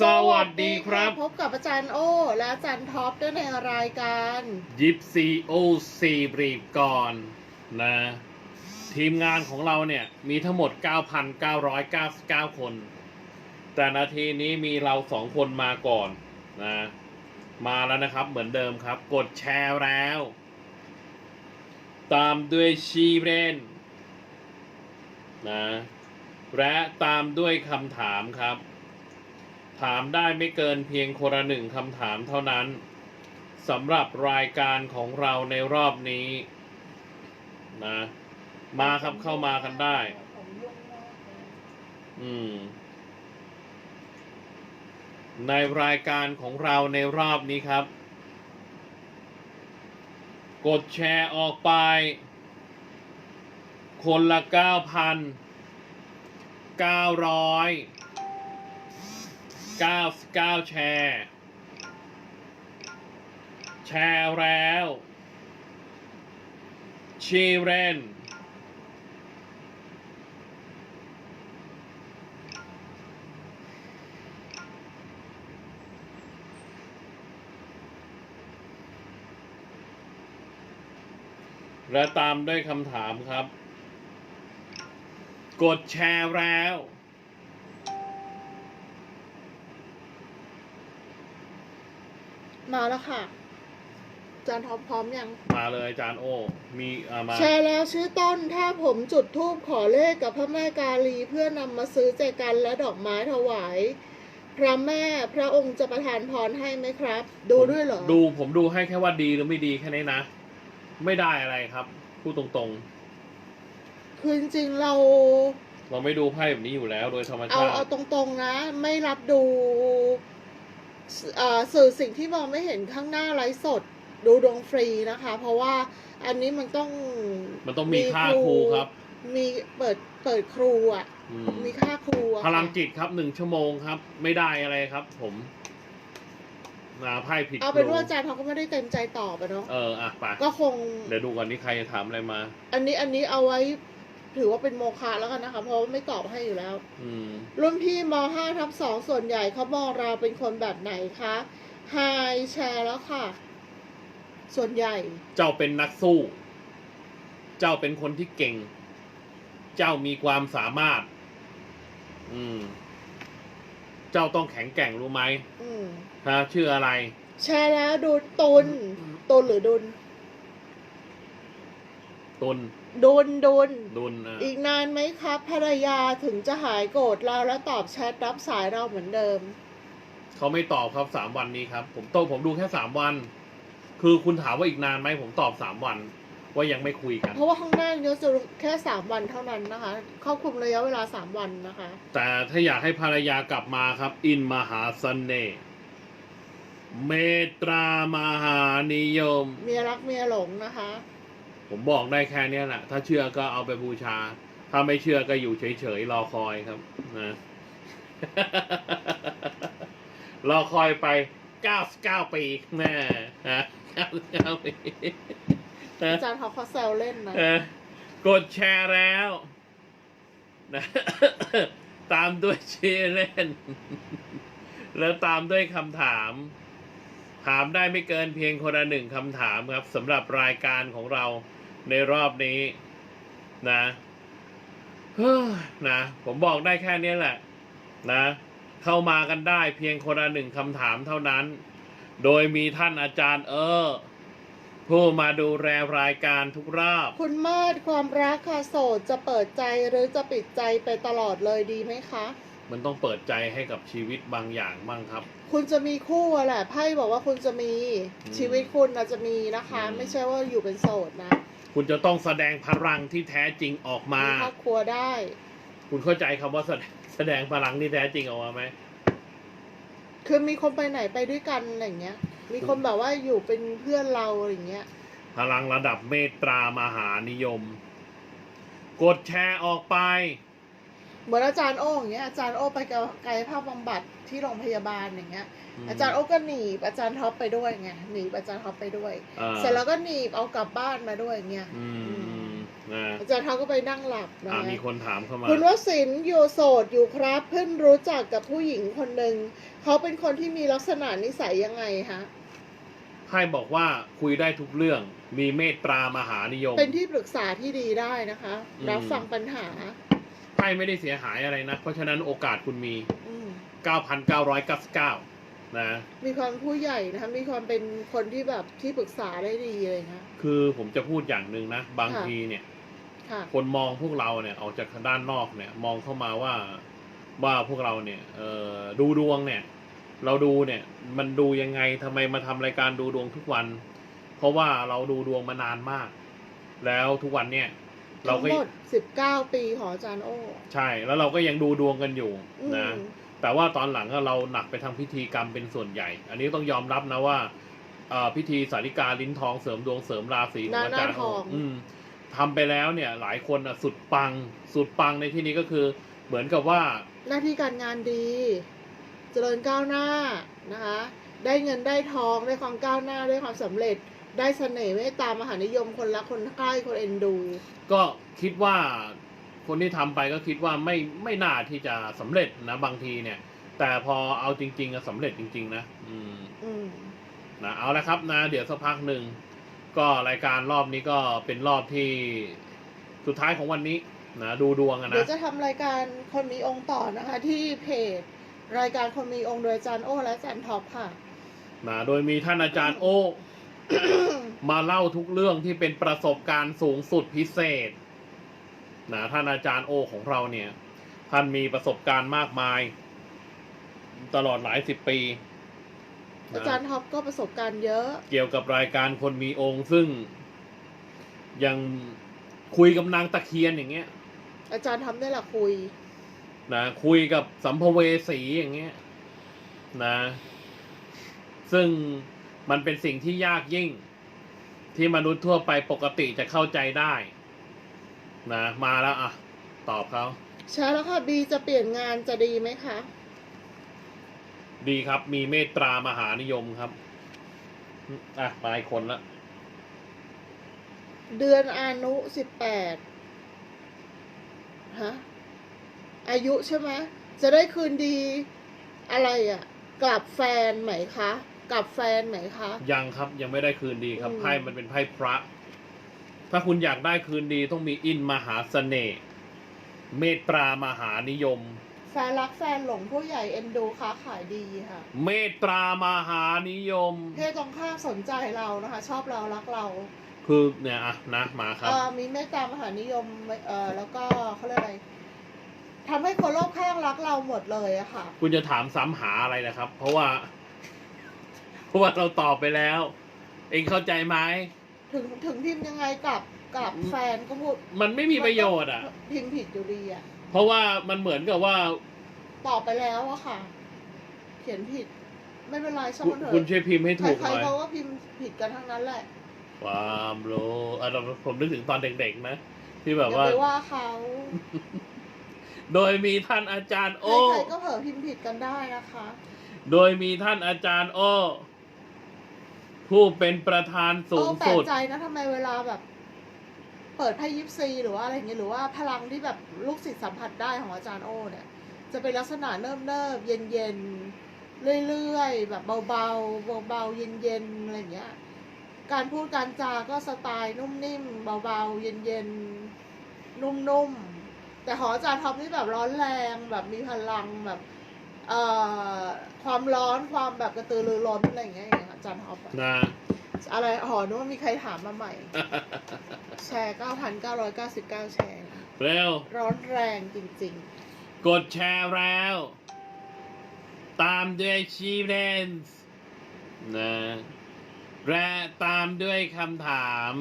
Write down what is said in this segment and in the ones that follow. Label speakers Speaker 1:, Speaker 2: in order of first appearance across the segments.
Speaker 1: สวัสดีครับ
Speaker 2: พบกับอาจารย์โอ และอาจารย์ท็อปด้วยในรายการ
Speaker 1: ยิปซีโอซีบรีบก่อนนะ ทีมงานของเราเนี่ย มีทั้งหมด 9,999 คน แต่นาทีนี้มีเราสองคนมาก่อนนะ มาแล้วนะครับเหมือนเดิมครับ กดแชร์แล้ว ตามด้วยชีเรนนะ และตามด้วยคำถามครับ ถามได้ไม่เกินเพียงคนละหนึ่งคำถามเท่านั้นสำหรับรายการของเราในรอบนี้นะมาครับเข้ามากันได้ อืม ในรายการของเราในรอบนี้ครับ กดแชร์ออกไป คนละเก้าพันเก้าร้อย เก้าสิบเก้าแชร์ แชร์แล้วชีเรนและตามด้วยคำถามครับ กดแชร์แล้ว
Speaker 2: มาแล้วค่ะอาจารย์ท็อปพร้อมยัง
Speaker 1: มาเลยอาจารย์โอ มีอ่ามา
Speaker 2: แชร์แล้วชื่อต้น ถ้าผมจุดธูปขอเลขกับพระแม่กาลี เพื่อนำมาซื้อเจกันและดอกไม้ถวาย พระแม่พระองค์จะประทานพรให้ไหมครับ ดูด้วยเหรอ
Speaker 1: ดูผมดูให้แค่ว่าดีหรือไม่ดีแค่นี้นะ ไม่ได้อะไรครับพูดตรง
Speaker 2: คือจริงๆเรา
Speaker 1: ๆ เราไม่ดูไพ่แบบนี้อยู่แล้วโดยธรรม
Speaker 2: เอา
Speaker 1: ชาติ
Speaker 2: เอาตรงๆนะ ไม่รับดูเอ่อ สื่อสิ่งที่มองไม่เห็นข้างหน้าไลฟ์สด ดูดวงฟรีนะคะ เพราะว่าอันนี้มันต้อง
Speaker 1: มันต้องมีค่าครูครับ
Speaker 2: มีเปิดเปิดครูอะ
Speaker 1: อืม
Speaker 2: มีค่าครูอะ
Speaker 1: พลัง
Speaker 2: ค่ะ
Speaker 1: จิตครับหนึ่งชั่วโมงครับ ไม่ได้อะไรครับ ผมนาไพ่ผิด
Speaker 2: เอาเป็น
Speaker 1: ครู
Speaker 2: ว่าอาจารย์เขาก็ไม่ได้เต็มใจตอบอะเนาะ
Speaker 1: เอออะไป
Speaker 2: ก็คง
Speaker 1: เดี๋ยวดูก่อนนี่ใครจะถามอะไรมา
Speaker 2: อันนี้อันนี้เอาไว้ ถือว่าเป็นโมฆะแล้วกันนะคะ เพราะว่าไม่ตอบให้อยู่แล้ว
Speaker 1: อืม
Speaker 2: รุ่นพี่ม 5 ทับ2ส่วนใหญ่เขามองเราเป็นคนแบบไหนคะไฮแชร์แล้วค่ะ ส่วนใหญ่
Speaker 1: เจ้าเป็นนักสู้ เจ้าเป็นคนที่เก่ง เจ้ามีความสามารถ อืม เจ้าต้องแข็งแกร่งรู้ไหม
Speaker 2: อืม
Speaker 1: ฮะชื่ออะไร
Speaker 2: แชร์แล้วดูตุน ตุนหรือดุน
Speaker 1: ตุน
Speaker 2: ดุนดุน
Speaker 1: ดุนอะ
Speaker 2: อีกนานไหมครับภรรยาถึงจะหายโกรธเราและตอบแชทรับสายเราเหมือนเดิม
Speaker 1: เขาไม่ตอบครับสามวันนี้ครับ ผมโตผมดูแค่สามวัน คือคุณถามว่าอีกนานไหมผมตอบสามวัน ว่ายังไม่คุยกัน
Speaker 2: เพราะว่าข้างหน้าเยอะสุดแค่สามวันเท่านั้นนะคะครอบคลุมระยะเวลาสามวันนะคะ
Speaker 1: แต่ถ้าอยากให้ภรรยากลับมาครับ อินมหาเสน่ห์เมตรามหานิยม
Speaker 2: เมียรักเมียหลงนะคะ
Speaker 1: ผมบอกได้แค่เนี้ยแหละถ้าเชื่อก็เอาไปบูชา ถ้าไม่เชื่อก็อยู่เฉยๆรอคอยครับนะรอคอยไป99ปีแน่ฮะ99ปีนะ
Speaker 2: อาจารย์เขาเขาแซวเล่นนะ
Speaker 1: เออกดแชร์แล้วนะตามด้วยชื่อเล่น แล้วตามด้วยคำถาม ถามได้ไม่เกินเพียงคนละหนึ่งคำถามครับสำหรับรายการของเรา ในรอบนี้นะเฮ้อนะผมบอกได้แค่นี้แหละ นะ เข้ามากันได้เพียงคนละหนึ่งคำถามเท่านั้น โดยมีท่านอาจารย์ เออ ผู้มาดูแลรายการทุกรอบ
Speaker 2: คุณเมิดความรักค่ะโสดจะเปิดใจหรือจะปิดใจไปตลอดเลยดีไหมคะ
Speaker 1: มันต้องเปิดใจให้กับชีวิตบางอย่างบ้างครับ
Speaker 2: คุณจะมีคู่อะแหละไพ่บอกว่าคุณจะมี
Speaker 1: อืม
Speaker 2: ชีวิตคุณอาจจะมีนะคะ
Speaker 1: อืม
Speaker 2: ไม่ใช่ว่าอยู่เป็นโสดนะ
Speaker 1: คุณจะต้องแสดงพลังที่แท้จริงออกมา
Speaker 2: มีครอบครัวได้
Speaker 1: คุณเข้าใจคำว่าแสดงแสดงพลังที่แท้จริงออกมาไหม
Speaker 2: คือมีคนไปไหนไปด้วยกันอะไรอย่างเงี้ย มีคนแบบว่าอยู่เป็นเพื่อนเราอะไรอย่างเงี้ย
Speaker 1: พลังระดับเมตตามหานิยม กดแชร์ออกไป
Speaker 2: เหมือนอาจารย์โอ้อย่างเงี้ยอาจารย์โอ้ไปกับกายภาพบำบัดที่โรงพยาบาลอย่างเงี้ย
Speaker 1: ม
Speaker 2: อาจารย์โอ้ก็หนีบอาจารย์ท็อปไปด้วยไงหนีบอาจารย์ท็อปไปด้วย
Speaker 1: อ่า
Speaker 2: เสร็จแล้วก็หนีบเอากลับบ้านมาด้วยอย่างเงี้ย
Speaker 1: อืมนะ
Speaker 2: อาจารย์ท็อปก็ไปนั่งหลับนะ
Speaker 1: อ่า
Speaker 2: คะ
Speaker 1: มีคนถามเข้ามา
Speaker 2: คุณวสินทร์อยู่โสดอยู่ครับ เพิ่งรู้จักกับผู้หญิงคนหนึ่งเขาเป็นคนที่มีลักษณะนิสัยยังไงฮะ
Speaker 1: ไพ่บอกว่าคุยได้ทุกเรื่องมีเมตตามหานิยม
Speaker 2: เป็นที่ปรึกษาที่ดีได้นะคะ
Speaker 1: อืม
Speaker 2: รับฟังปัญหา
Speaker 1: ไพ่ไม่ได้เสียหายอะไรนะ เพราะฉะนั้นโอกาสคุณมี
Speaker 2: อืม
Speaker 1: 9,999 นะ
Speaker 2: มีความผู้ใหญ่นะคะมีความเป็นคนที่แบบที่ปรึกษาได้ดีเลยนะ
Speaker 1: คือผมจะพูดอย่างหนึ่งนะ บาง
Speaker 2: ค่ะ
Speaker 1: ทีเนี่ย
Speaker 2: ค่ะ
Speaker 1: คนมองพวกเราเนี่ยออกจากด้านนอกเนี่ย มองเข้ามาว่าว่าพวกเราเนี่ยเอ่อดูดวงเนี่ย เราดูเนี่ยมันดูยังไงทำไมมาทำรายการดูดวงทุกวัน เพราะว่าเราดูดวงมานานมาก แล้วทุกวันเนี่ย เรา
Speaker 2: ทั้ง
Speaker 1: ก็
Speaker 2: หมดสิบเก้าปีของอาจารย์โอ้
Speaker 1: ใช่แล้วเราก็ยังดูดวงกันอยู่
Speaker 2: อืม
Speaker 1: นะ แต่ว่าตอนหลังก็เราหนักไปทางพิธีกรรมเป็นส่วนใหญ่ อันนี้ต้องยอมรับนะว่าเอ่อพิธีสาริกาลิ้นทองเสริมดวงเสริมราศีของอาจารย์
Speaker 2: หน้าทอง
Speaker 1: อืมทำไปแล้วเนี่ย หลายคนอะสุดปัง สุดปังในที่นี้ก็คือ เหมือนกับว่า
Speaker 2: หน้าที่การงานดี เจริญก้าวหน้านะคะ ได้เงินได้ทองได้ความก้าวหน้าได้ความสำเร็จ ได้เสน่ห์เมตตามหานิยมคนรักคนใกล้คนเอ็นดู
Speaker 1: ก็คิดว่าคนที่ทำไปก็คิดว่าไม่ไม่น่าที่จะสำเร็จนะบางทีเนี่ย แต่พอเอาจริงๆอะสำเร็จจริง ๆ นะอืม
Speaker 2: อืม
Speaker 1: นะเอาละครับนะ เดี๋ยวสักพักหนึ่งก็รายการรอบนี้ก็เป็นรอบที่สุดท้ายของวันนี้นะดูดวงอะ
Speaker 2: เดี๋ย
Speaker 1: นะ
Speaker 2: วจะทำรายการคนมีองค์ต่อนะคะ ที่เพจรายการคนมีองค์โดยอาจารย์โอ้และอาจารย์ท็อปค่ะ
Speaker 1: นะโดยมีท่านอาจารย์โอ มาเล่าทุกเรื่องที่เป็นประสบการณ์สูงสุดพิเศษนะท่านอาจารย์โอของเราเนี่ย ท่านมีประสบการณ์มากมาย ตลอดหลายสิบปีนะ
Speaker 2: อาจารย์ท็อปก็ประสบการณ์เยอะ
Speaker 1: เกี่ยวกับรายการคนมีองค์ซึ่ง ยังคุยกับนางตะเคียนอย่างเงี้ย
Speaker 2: อาจารย์ท็อปได้ละคุย
Speaker 1: นะคุยกับสัมภเวสีอย่างเงี้ย นะ ซึ่ง มันเป็นสิ่งที่ยากยิ่ง ที่มนุษย์ทั่วไปปกติจะเข้าใจได้ นะ มาแล้วอะ ตอบเขา
Speaker 2: ใช่แล้วค่ะบีจะเปลี่ยนงานจะดีไหมคะ
Speaker 1: ดีครับ มีเมตตามหานิยมครับ อะมาอีกคนละ
Speaker 2: เดือนอานุสิบแปดฮะ อายุใช่ไหม จะได้คืนดีอะไรอะ่ะ กลับแฟนไหมคะ กลับแฟนไหมคะ
Speaker 1: ยังครับยังไม่ได้คืนดีครับ
Speaker 2: อืม
Speaker 1: ไพ่มันเป็นไพ่พระ ถ้าคุณอยากได้คืนดีต้องมีอินมหาเสน่ห์เมตตามหานิยม
Speaker 2: แฟนรักแฟนหลงผู้ใหญ่เอ็นดูค้าขายดีค่ะ
Speaker 1: เมตตามหานิยม
Speaker 2: เพศตรงข้ามสนใจเรานะคะ ชอบเรารักเรา
Speaker 1: คือเนี่ยอะนะมาครับ
Speaker 2: เอ่อมีเมตตามหานิยมเอ่อแล้วก็เขาเรียกอะไรทำให้คนรอบข้างรักเราหมดเลยอะค่ะ
Speaker 1: คุณจะถามซ้ำหาอะไรนะครับ เพราะว่าเพ ราะว่าเราตอบไปแล้ว เองเข้าใจไหม
Speaker 2: ถึงถึงพิมพ์ยังไงกับกับแฟนก็พูด
Speaker 1: มันไม่มีประโยชน์อะ
Speaker 2: พิมพ์ผิดอยู่ดีอะ
Speaker 1: เพราะว่ามันเหมือนกับว่า
Speaker 2: ตอบไปแล้วอะค่ะ เขียนผิด ไม่เป็นไรช่าง
Speaker 1: คุณ
Speaker 2: มันเถอะ
Speaker 1: คุณช่วยพิมพ์ให้ถูก
Speaker 2: ใคร
Speaker 1: หน่อย
Speaker 2: ๆเขาก็พิมพ์ผิดกันทั้งนั้นแหละ
Speaker 1: ความรู้อะเราผมนึกถึงตอนเด็กๆนะที่แบบ
Speaker 2: อย่า
Speaker 1: ว่า
Speaker 2: ไปว่าเขา
Speaker 1: โดยมีท่านอาจารย์ โอ
Speaker 2: ใครๆก็เผลอพิมพ์ผิดกันได้นะคะ
Speaker 1: โดยมีท่านอาจารย์ โอ ผู้เป็นประธานสูง
Speaker 2: โอ้แปล
Speaker 1: สุ
Speaker 2: ก
Speaker 1: ด
Speaker 2: ใจนะทำไมเวลาแบบ เปิดไพ่ยิปซีหรือว่าอะไรอย่างเงี้ยหรือว่าพลังที่แบบลูกศิษย์สัมผัสได้ของอาจารย์โอเนี่ย จะเป็นลักษณะเนิบเนิบเย็นเย็นๆเรื่อยๆแบบเบาๆเบาๆเย็นเย็นๆอะไรอย่างเงี้ย การพูดการจาก็สไตล์นุ่มนิ่มเบาๆเย็นๆนุ่มๆแต่ของอาจารย์ท็อปนี่แบบร้อนแรงแบบมีพลังแบบเอ่อความร้อนความแบบกระตือรือร้นอะไรอย่างเงี้ยอย่างอา จารย์ท็อปอะ
Speaker 1: นะ
Speaker 2: อะไรหอนึกว่ามีใครถามมาใหม่ แชร์ 9,999 แชร์นะ
Speaker 1: เร็ว
Speaker 2: ร้อนแรงจริง
Speaker 1: กดแชร์แล้ว ตามด้วยชีเรนส์นะและตามด้วยคำถาม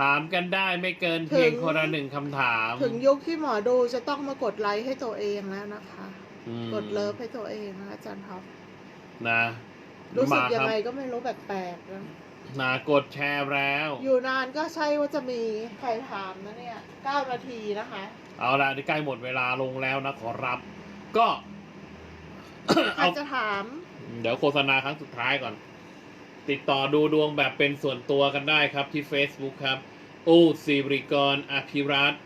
Speaker 1: ถามกันได้ไม่เกินเพียงคนละหนึ่งคำถาม
Speaker 2: ๆ ถึงยุคที่หมอดูจะต้องมากดไลค์ให้ตัวเองแล้วนะคะ
Speaker 1: อืม
Speaker 2: กดเลิฟให้ตัวเองนะอาจารย์ท็อป
Speaker 1: นะ
Speaker 2: รู้สึก
Speaker 1: มา
Speaker 2: ยั
Speaker 1: ค
Speaker 2: ง
Speaker 1: รับ
Speaker 2: ไงก็ไม่รู้แปลกๆนะ
Speaker 1: นะกดแชร์แล้ว
Speaker 2: อยู่นานก็ใช่ว่าจะมีใครถามนะเนี่ย9นาทีนะคะ
Speaker 1: เอาละใกล้หมดเวลาลงแล้วนะขอรับ ก็
Speaker 2: ใคร
Speaker 1: เอา
Speaker 2: จะถาม
Speaker 1: เดี๋ยวโฆษณาครั้งสุดท้ายก่อน ติดต่อดูดวงแบบเป็นส่วนตัวกันได้ครับที่ Facebook ครับ โอสิริกรอภิรัตน์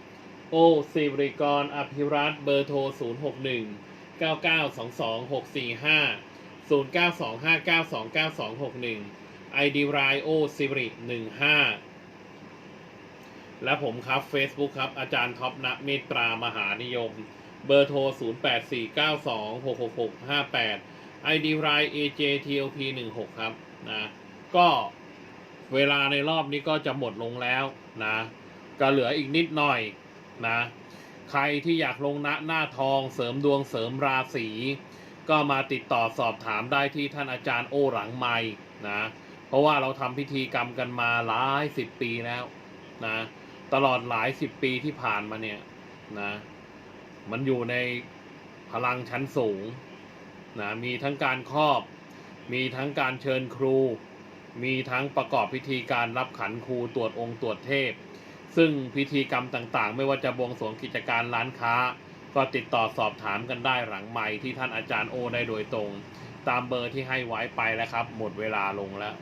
Speaker 1: โอสิริกรอภิรัตน์เบอร์โทร 0 6 1 9 9 2 2 6 4 5 0 9 2 5 9 2 9 2 6 1 ID รายโอสิริ15 และผมครับ Facebook ครับ อาจารย์ท็อปณเมตตามหานิยม เบอร์โทร 0 8 4 9 2 6 6 6 5 8 ID ราย AJTLP 16ครับนะก็เวลาในรอบนี้ก็จะหมดลงแล้วนะก็เหลืออีกนิดหน่อยนะ ใครที่อยากลงณหน้าทองเสริมดวงเสริมราศี ก็มาติดต่อสอบถามได้ที่ท่านอาจารย์โอหลังไม้นะ เพราะว่าเราทำพิธีกรรมกันมาหลายสิบปีแล้วนะตลอดหลายสิบปีที่ผ่านมาเนี่ยนะมันอยู่ในพลังชั้นสูงนะมีทั้งการครอบ มีทั้งการเชิญครู มีทั้งประกอบพิธีการรับขันครูตรวจองค์ตรวจเทพ ซึ่งพิธีกรรมต่างๆ ไม่ว่าจะบวงสรวงกิจการร้านค้า ก็ติดต่อสอบถามกันได้หลังไมค์ที่ท่านอาจารย์โอได้โดยตรง ตามเบอร์ที่ให้ไว้ไปแล้วครับ หมดเวลาลงแล้ว